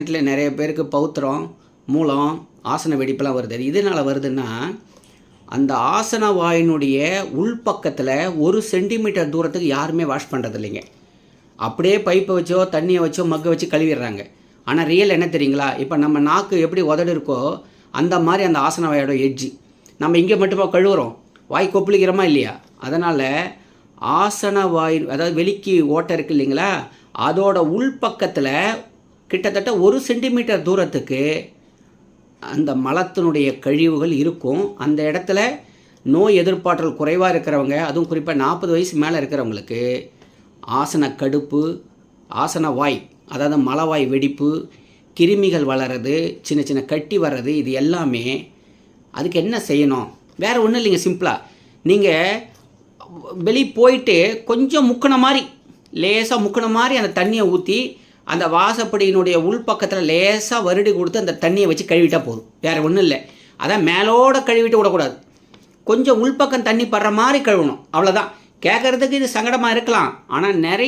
வீட்டில் நிறைய பேருக்கு பௌத்திரம் மூலம் ஆசன வெடிப்பெல்லாம் வருது. அது இதனால் வருதுன்னா அந்த ஆசன வாயினுடைய உள்பக்கத்தில் ஒரு சென்டிமீட்டர் தூரத்துக்கு யாருமே வாஷ் பண்ணுறது இல்லைங்க அப்படியே பைப்பை வச்சோ தண்ணியை வச்சோ மக்கை வச்சு கழுவிடுறாங்க. ஆனால் ரியல் என்ன தெரியுங்களா? இப்போ நம்ம நாக்கு எப்படி உதடு இருக்கோ அந்த மாதிரி அந்த ஆசன வாயோட எட்ஜி நம்ம இங்கே மட்டுமா கழுவுறோம்? வாய் கொப்பளிக்கிறோமா இல்லையா? அதனால் ஆசன வாய் அதாவது வெளிக்கு ஓட்டை இருக்கு இல்லைங்களா? அதோட உள்பக்கத்தில் கிட்டத்தட்ட ஒரு சென்டிமீட்டர் தூரத்துக்கு அந்த மலத்தினுடைய கழிவுகள் இருக்கும். அந்த இடத்துல நோய் எதிர்ப்பாற்றல் குறைவாக இருக்கிறவங்க அதுவும் குறிப்பாக நாற்பது வயசு மேலே இருக்கிறவங்களுக்கு ஆசன கடுப்பு ஆசன வாய் அதாவது மலவாய் வெடிப்பு கிருமிகள் வளர்றது சின்ன சின்ன கட்டி வர்றது இது எல்லாமே அதுக்கு என்ன செய்யணும்? வேறு ஒன்றும் இல்லைங்க சிம்பிளாக நீங்கள் வெளியே போயிட்டு கொஞ்சம் முக்கின மாதிரி லேசாக முக்கின மாதிரி அந்த தண்ணியை ஊற்றி அந்த வாசப்படியினுடைய உள்பக்கத்தில் லேசாக வருடி கொடுத்து அந்த தண்ணியை வச்சு கழுவிட்டா போதும். வேறு ஒன்றும் இல்லை. அதான் மேலோட கழுவிட்டு விடக்கூடாது. கொஞ்சம் உள்பக்கம் தண்ணி படுற மாதிரி கழுவணும். அவ்வளோதான் கேட்குறதுக்கு இது சங்கடமாக இருக்கலாம். ஆனால் நிறைய